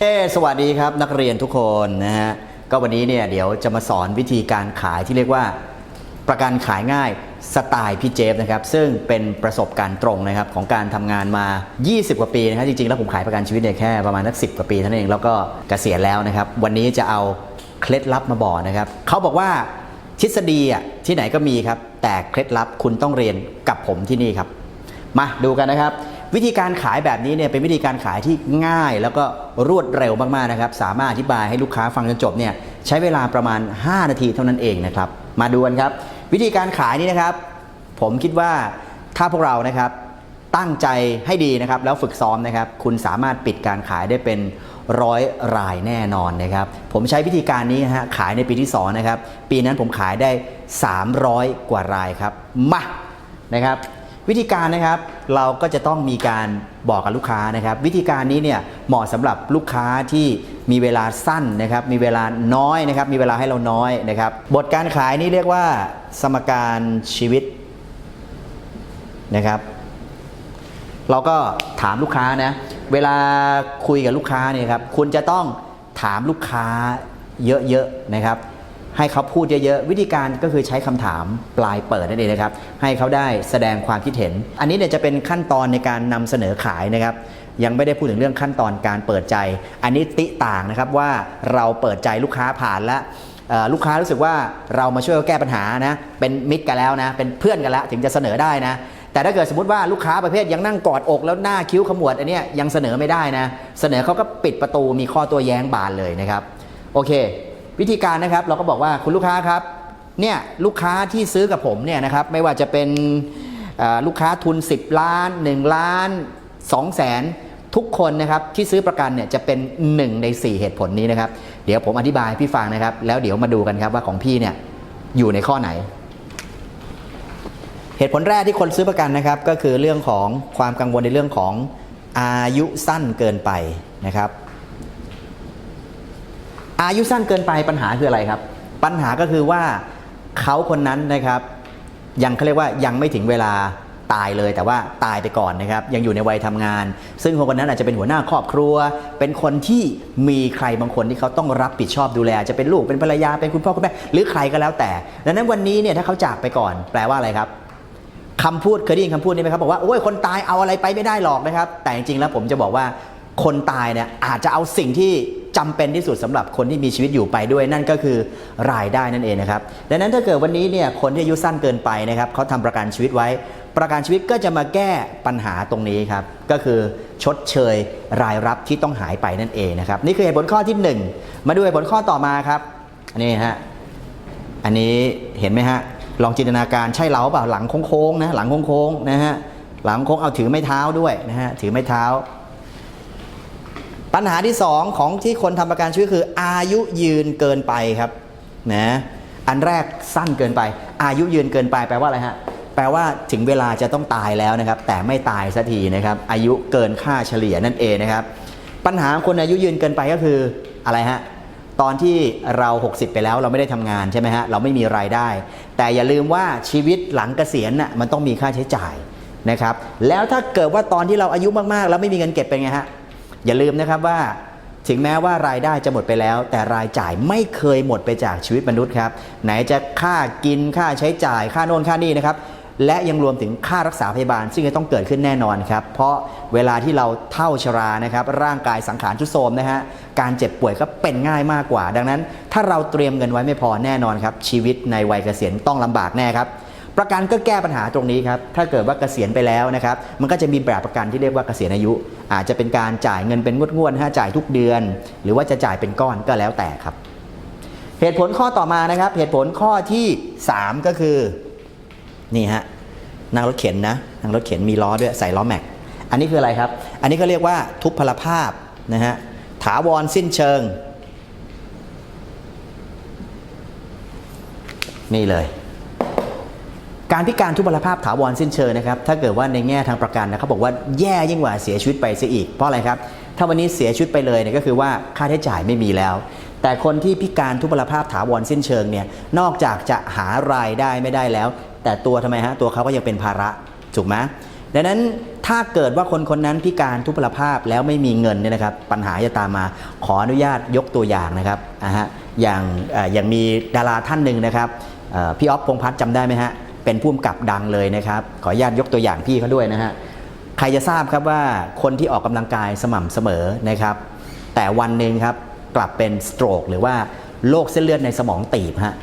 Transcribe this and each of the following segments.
เอ้สวัสดีครับนักเรียนทุกคนนะฮะก็วันนี้เนี่ยเดี๋ยวจะมาสอนวิธีการขายที่เรียกว่าประกันขายง่ายสไตล์พี่เจฟนะครับซึ่งเป็นประสบการณ์ตรงนะครับของการทำงานมา 20 กว่าปีนะครับจริงๆ แล้วผมขายประกันชีวิตเนี่ยแค่ประมาณนักสิกว่าปีเท่านั้นเองแล้วก็เกษียณแล้วนะครับ วันนี้จะเอาเคล็ดลับมาบอกนะครับเขาบอกว่าทฤษฎีอะที่ไหนก็มีครับแต่เคล็ดลับคุณต้องเรียนกับผมที่นี่ครับ มาดูกันนะครับ วิธีการขายแบบนี้เนี่ยเป็นวิธีการขายที่ง่ายแล้วก็รวดเร็วมากๆนะครับ สามารถอธิบายให้ลูกค้าฟังจนจบเนี่ยใช้เวลาประมาณ 5 นาทีเท่านั้นเองนะครับ มาดูกันครับ วิธีการขายนี้นะครับ ผมคิดว่าถ้าพวกเรานะครับตั้งใจให้ดีนะครับ แล้วฝึกซ้อมนะครับ คุณสามารถปิดการขายได้เป็นร้อยรายแน่นอนนะครับ ผมใช้วิธีการนี้นะฮะขายในปีที่2นะครับ ปีนั้นผมขายได้ 300 กว่ารายครับ มานะครับ วิธีการนะครับเราก็จะต้องมีการบอกกับลูกค้านะครับ วิธีการนี้เนี่ยเหมาะสำหรับลูกค้าที่มีเวลาสั้นนะครับ มีเวลาน้อยนะครับ มีเวลาให้เราน้อยนะครับ บทการขายนี่เรียกว่า สมการชีวิตนะครับ เราก็ถามลูกค้านะเวลาคุยกับลูกค้าเนี่ยครับคุณจะต้องถามลูกค้าเยอะๆนะครับ ให้เขาพูดเยอะๆ วิธีการก็คือใช้คำถามปลายเปิดนั่นเองนะครับ ให้เขาได้แสดงความคิดเห็น อันนี้เนี่ยจะเป็นขั้นตอนในการนำเสนอขายนะครับ ยังไม่ได้พูดถึงเรื่องขั้นตอนการเปิดใจ อันนี้ติต่างนะครับว่าเราเปิดใจลูกค้าผ่านแล้วลูกค้ารู้สึกว่าเรามาช่วยแก้ปัญหานะ เป็นมิตรกันแล้วนะ เป็นเพื่อนกันแล้วถึงจะเสนอได้นะ แต่ถ้าเกิดสมมติว่าลูกค้าประเภทยังนั่งกอดอกแล้วหน้าคิ้วขมวดอันนี้ยังเสนอไม่ได้นะ เสนอเขาก็ปิดประตูมีข้อตัวแย้งบานเลยนะครับ โอเค วิธีการนะครับเราก็บอกว่าคุณลูกค้าครับเนี่ยลูกค้าที่ซื้อกับผมเนี่ยนะครับไม่ว่าจะเป็นลูกค้าทุน 10 ล้าน 1 ล้าน 2 แสนทุกคนนะครับที่ซื้อประกันเนี่ยจะเป็น 1 ใน 4 เหตุผลนี้นะครับ เดี๋ยวผมอธิบายพี่ฟังนะครับ แล้วเดี๋ยวมาดูกันครับว่าของพี่เนี่ยอยู่ในข้อไหน เหตุผลแรกที่คนซื้อประกันนะครับ ก็คือเรื่องของความกังวลในเรื่องของอายุสั้นเกินไปนะครับ อายุสั้นเกินไปปัญหาคืออะไรครับ ปัญหาก็คือว่าเขาคนนั้นนะครับ ยังเขาเรียกว่ายังไม่ถึงเวลาตายเลยแต่ว่าตายไปก่อนนะครับ ยังอยู่ในวัยทำงาน ซึ่งคนคนนั้นอาจจะเป็นหัวหน้าครอบครัว เป็นคนที่มีใครบางคนที่เขาต้องรับผิดชอบดูแล จะเป็นลูกเป็นภรรยาเป็นคุณพ่อคุณแม่หรือใครก็แล้วแต่ ดังนั้นวันนี้เนี่ยถ้าเขาจากไปก่อน แปลว่าอะไรครับคำพูดเคยได้ยินคำพูดนี้ไหมครับบอกว่าโอ้ยคนตายเอาอะไรไปไม่ได้หรอกนะครับ แต่จริงๆแล้วผมจะบอกว่าคนตายเนี่ยอาจจะเอาสิ่งที่ จำเป็นที่สุดสำหรับคนที่มีชีวิตอยู่ไปด้วย นั่นก็คือรายได้นั่นเองนะครับดังนั้นถ้าเกิดวันนี้เนี่ยคนที่อายุสั้นเกินไปนะครับเขาทำประกันชีวิตไว้ ประกันชีวิตก็จะมาแก้ปัญหาตรงนี้ครับก็คือชดเชยรายรับที่ต้องหายไปนั่นเองนะครับนี่คือเหตุผลข้อที่หนึ่งมาดูเหตุผลข้อต่อมาครับนนี้ฮะอันนี้เห็นไหมฮะลองจินตนาการใช่เราเปล่าหลังโค้งๆนะหลังโค้งๆนะฮะหลังโค้งเอาถือไม้เท้าด้วยนะฮะถือไม้เท้า ปัญหาที่ 2 ของที่คนทำประกันชีวิตคือ อายุยืนเกินไปครับนะอันแรกสั้นเกินไป อายุยืนเกินไปแปลว่าอะไรฮะแปลว่าถึงเวลาจะต้องตายแล้วนะครับ แต่ไม่ตายสักทีนะครับ อายุเกินค่าเฉลี่ยนั่นเองนะครับ ปัญหาของคนอายุยืนเกินไปก็คืออะไรฮะตอนที่เรา 60 ไปแล้วเราไม่ได้ทำงานใช่ไหมฮะเราไม่มีรายได้ แต่อย่าลืมว่าชีวิตหลังเกษียณน่ะมันต้องมีค่าใช้จ่ายนะครับ แล้วถ้าเกิดว่าตอนที่เราอายุมากๆ แล้วไม่มีเงินเก็บเป็นไงฮะ อย่าลืมนะครับว่าถึงแม้ว่ารายได้จะหมดไปแล้ว แต่รายจ่ายไม่เคยหมดไปจากชีวิตมนุษย์ครับ ไหนจะค่ากินค่าใช้จ่ายค่าโน่นค่านี่นะครับและยังรวมถึงค่ารักษาพยาบาล ซึ่งจะต้องเกิดขึ้นแน่นอนครับ เพราะเวลาที่เราเท่าชรานะครับ ร่างกายสังขารทุดโทรมนะฮะการเจ็บป่วยก็เป็นง่ายมากกว่า ดังนั้น ถ้าเราเตรียมเงินไว้ไม่พอแน่นอนครับ ชีวิตในวัยเกษียณต้องลำบากแน่ครับ ประกันก็แก้ปัญหาตรงนี้ครับ ถ้าเกิดว่าเกษียณไปแล้วนะครับ มันก็จะมีแบบประกันที่เรียกว่าเกษียณอายุ อาจจะเป็นการจ่ายเงินเป็นงวดๆฮะจ่ายทุกเดือน หรือว่าจะจ่ายเป็นก้อนก็แล้วแต่ครับ เหตุผลข้อต่อมานะครับ เหตุผลข้อที่ 3 ก็คือนี่ฮะนั่งรถเข็นนะนั่งรถเข็นมีล้อด้วยใส่ล้อแม็ก อันนี้คืออะไรครับ อันนี้ก็เรียกว่าทุพพลภาพนะฮะถาวรสิ้นเชิง นี่เลย การพิการทุพพลภาพถาวรสิ้นเชิงนะครับถ้าเกิดว่าในแง่ทางประกันนะเขาบอกว่าแย่ยิ่งกว่าเสียชีวิตไปเสียอีกเพราะอะไรครับถ้าวันนี้เสียชีวิตไปเลยเนี่ยก็คือว่าค่าใช้จ่ายไม่มีแล้ว แต่คนที่พิการทุพพลภาพถาวรสิ้นเชิงเนี่ยนอกจากจะหารายได้ไม่ได้แล้ว แต่ตัวทำไมฮะตัวเขาก็ยังเป็นภาระถูกไหมดังนั้นถ้าเกิดว่าคนคนนั้นพิการทุพพลภาพแล้วไม่มีเงินเนี่ยนะครับปัญหาจะตามมาขออนุญาตยกตัวอย่างนะครับอ่าฮะอย่างอย่างมีดาราท่านหนึ่งนะครับพี่อ๊อฟพงพัฒน์จำได้ไหมฮะ เป็นผู้กำกับดังเลยนะครับ ขออนุญาตยกตัวอย่างพี่เขาด้วยนะฮะใครจะทราบครับว่าคนที่ออกกำลังกายสม่ำเสมอนะครับ แต่วันหนึ่งครับกลับเป็นสโตรกหรือว่าโรคเส้นเลือดในสมองตีบฮะ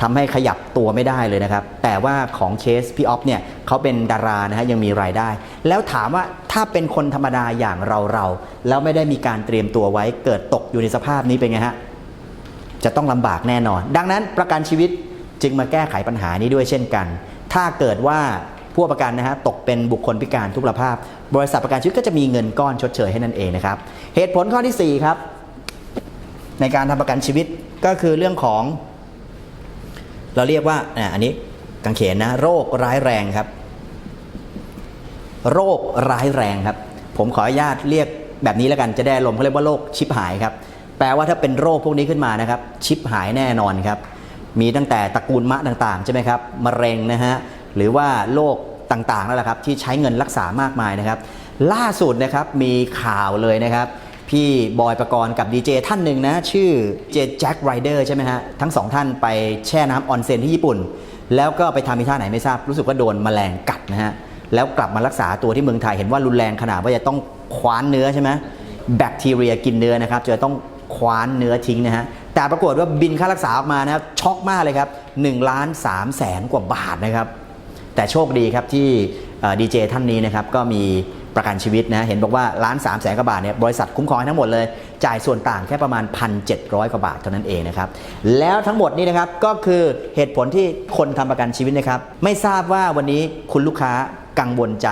ทำให้ขยับตัวไม่ได้เลยนะครับ แต่ว่าของเคสพี่ออฟเนี่ยเขาเป็นดารานะฮะยังมีรายได้ แล้วถามว่าถ้าเป็นคนธรรมดาอย่างเราเราแล้วไม่ได้มีการเตรียมตัวไว้เกิดตกอยู่ในสภาพนี้เป็นไงฮะจะต้องลำบากแน่นอน ดังนั้นประกันชีวิตจึงมาแก้ไขปัญหานี้ด้วยเช่นกัน ถ้าเกิดว่าผู้ประกันนะฮะตกเป็นบุคคลพิการทุพพลภาพ บริษัทประกันชีวิตก็จะมีเงินก้อนชดเชยให้นั่นเองนะครับ เหตุผลข้อทีสี่4 ครับ ในการทำประกันชีวิตก็คือเรื่องของ เราเรียกว่าอะอันนี้กังเขนนะโรคร้ายแรงครับ โรคร้ายแรงครับ ผมขออนุญาตเรียกแบบนี้แล้วกันจะได้ลมเขาเรียกว่าโรคชิปหายครับ แปลว่าถ้าเป็นโรคพวกนี้ขึ้นมานะครับ ชิปหายแน่นอนครับ มีตั้งแต่ตระกูลมะต่างๆใช่ไหมครับมะเร็งนะฮะหรือว่าโรคต่างๆนั่นแหละครับที่ใช้เงินรักษามากมายนะครับ ล่าสุดนะครับมีข่าวเลยนะครับ พี่บอยประกรณ์กับดีเจท่านหนึ่งนะ ชื่อเจแจ็คไรเดอร์ใช่ไหมฮะทั้งสองท่านไปแช่น้ำออนเซ็นที่ญี่ปุ่น แล้วก็ไปทำอีท่าไหนไม่ทราบ รู้สึกว่าโดนแมลงกัดนะฮะแล้วกลับมารักษาตัวที่เมืองไทยเห็นว่ารุนแรงขนาดว่าจะต้องคว้านเนื้อใช่ไหมแบคทีเรียกินเนื้อนะครับจะต้องคว้านเนื้อทิ้งนะฮะ แต่ปรากฏว่าบินค่ารักษาออกมานะครับช็อกมากเลยครับ1ล้าน3แสนกว่าบาทนะครับ แต่โชคดีครับที่ดีเจท่านนี้นะครับก็มีประกันชีวิตนะเห็นบอกว่าล้านสามแสนกว่าบาทเนี่ยบริษัทคุ้มครองทั้งหมดเลย จ่ายส่วนต่างแค่ประมาณ 1,700 กว่าบาทเท่านั้นเองนะครับ แล้วทั้งหมดนี้นะครับก็คือเหตุผลที่คนทำประกันชีวิตนะครับ ไม่ทราบว่าวันนี้คุณลูกค้ากังวลใจ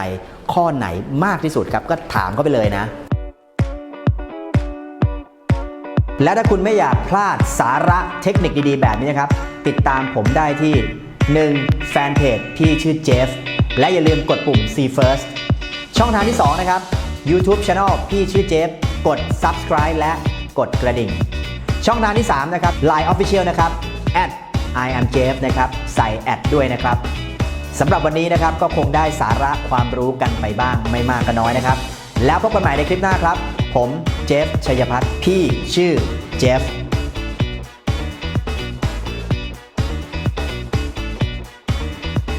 ข้อไหนมากที่สุดครับ ก็ถามเข้าไปเลยนะ และถ้าคุณไม่อยากพลาดสาระเทคนิคดีๆ แบบนี้นะครับ ติดตามผมได้ที่ 1. แฟนเพจพี่ชื่อเจฟ และอย่าลืมกดปุ่ม See First ช่องทางที่ 2 นะครับ YouTube Channel พี่ชื่อเจฟ กด Subscribe และกดกระดิ่ง ช่องทางที่ 3 นะครับ Line Official นะครับ at I am Jeff นะครับ ใส่แอดด้วยนะครับสำหรับวันนี้นะครับก็คงได้สาระความรู้กันไปบ้างไม่มากก็น้อยนะครับ แล้วพบกันใหม่ในคลิปหน้าครับ ผมเจฟชัยพัฒน์พี่ชื่อเจฟ